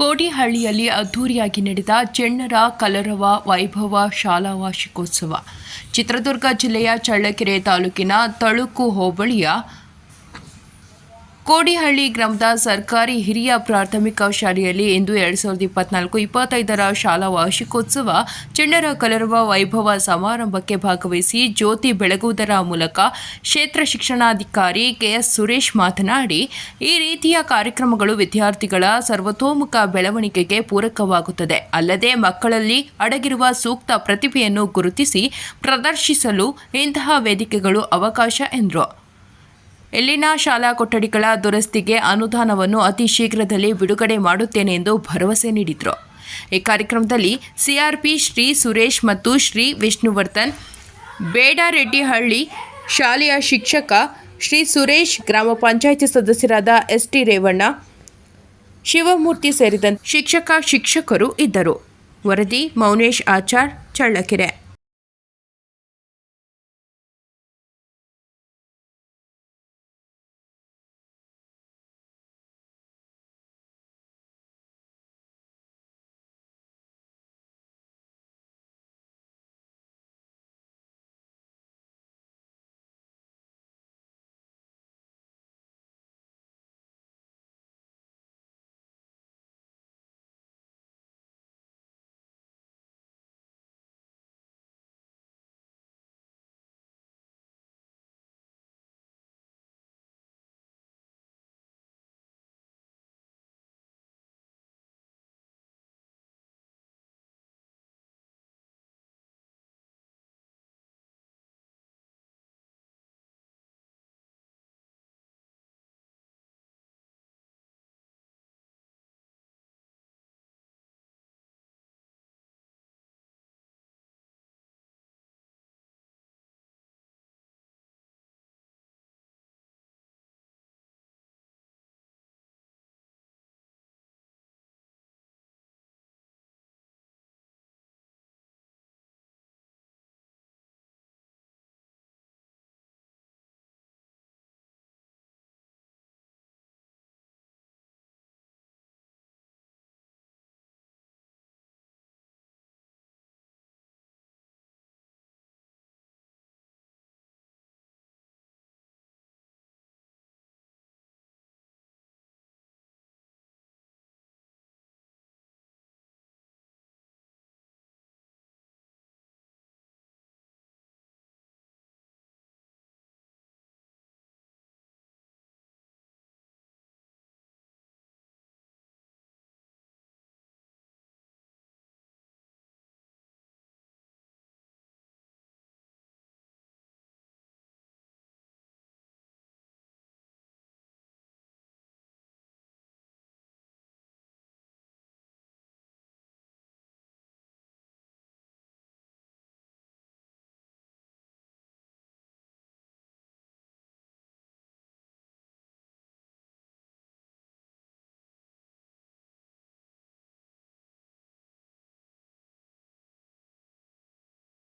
ಕೋಡಿಹಳ್ಳಿಯಲ್ಲಿ ಅದ್ದೂರಿಯಾಗಿ ನಡೆದ ಚೆಣ್ಣರ ಕಲರವ ವೈಭವ ಶಾಲಾ ವಾರ್ಷಿಕೋತ್ಸವ. ಚಿತ್ರದುರ್ಗ ಜಿಲ್ಲೆಯ ಚಳ್ಳಕೆರೆ ತಾಲೂಕಿನ ತಳುಕು ಹೋಬಳಿಯ ಕೋಡಿಹಳ್ಳಿ ಗ್ರಾಮದ ಸರ್ಕಾರಿ ಹಿರಿಯ ಪ್ರಾಥಮಿಕ ಶಾಲೆಯಲ್ಲಿ ಇಂದು ಎರಡು ಸಾವಿರದ ಇಪ್ಪತ್ನಾಲ್ಕು ಇಪ್ಪತ್ತೈದರ ಶಾಲಾ ವಾರ್ಷಿಕೋತ್ಸವ ಚಿಣ್ಣರ ಕಲರುವ ವೈಭವ ಸಮಾರಂಭಕ್ಕೆ ಭಾಗವಹಿಸಿ ಜ್ಯೋತಿ ಬೆಳಗುವುದರ ಮೂಲಕ ಕ್ಷೇತ್ರ ಶಿಕ್ಷಣಾಧಿಕಾರಿ ಕೆಎಸ್ ಸುರೇಶ್ ಮಾತನಾಡಿ, ಈ ರೀತಿಯ ಕಾರ್ಯಕ್ರಮಗಳು ವಿದ್ಯಾರ್ಥಿಗಳ ಸರ್ವತೋಮುಖ ಬೆಳವಣಿಗೆಗೆ ಪೂರಕವಾಗುತ್ತದೆ. ಅಲ್ಲದೆ ಮಕ್ಕಳಲ್ಲಿ ಅಡಗಿರುವ ಸೂಕ್ತ ಪ್ರತಿಭೆಯನ್ನು ಗುರುತಿಸಿ ಪ್ರದರ್ಶಿಸಲು ಇಂತಹ ವೇದಿಕೆಗಳು ಅವಕಾಶ ಎಂದರು. ಇಲ್ಲಿನ ಶಾಲಾ ಕೊಠಡಿಗಳ ದುರಸ್ತಿಗೆ ಅನುದಾನವನ್ನು ಅತಿ ಶೀಘ್ರದಲ್ಲಿ ಬಿಡುಗಡೆ ಮಾಡುತ್ತೇನೆ ಎಂದು ಭರವಸೆ ನೀಡಿದರು. ಈ ಕಾರ್ಯಕ್ರಮದಲ್ಲಿ ಸಿಆರ್ಪಿ ಶ್ರೀ ಸುರೇಶ್ ಮತ್ತು ಶ್ರೀ ವಿಷ್ಣುವರ್ಧನ್, ಬೇಡರೆಡ್ಡಿಹಳ್ಳಿ ಶಾಲೆಯ ಶಿಕ್ಷಕ ಶ್ರೀ ಸುರೇಶ್, ಗ್ರಾಮ ಪಂಚಾಯಿತಿ ಸದಸ್ಯರಾದ ಎಸ್ ಟಿ ರೇವಣ್ಣ, ಶಿವಮೂರ್ತಿ ಸೇರಿದಂತೆ ಶಿಕ್ಷಕ, ಶಿಕ್ಷಕರು ಇದ್ದರು. ವರದಿ ಮೌನೇಶ್ ಆಚಾರ್, ಚಳ್ಳಕೆರೆ.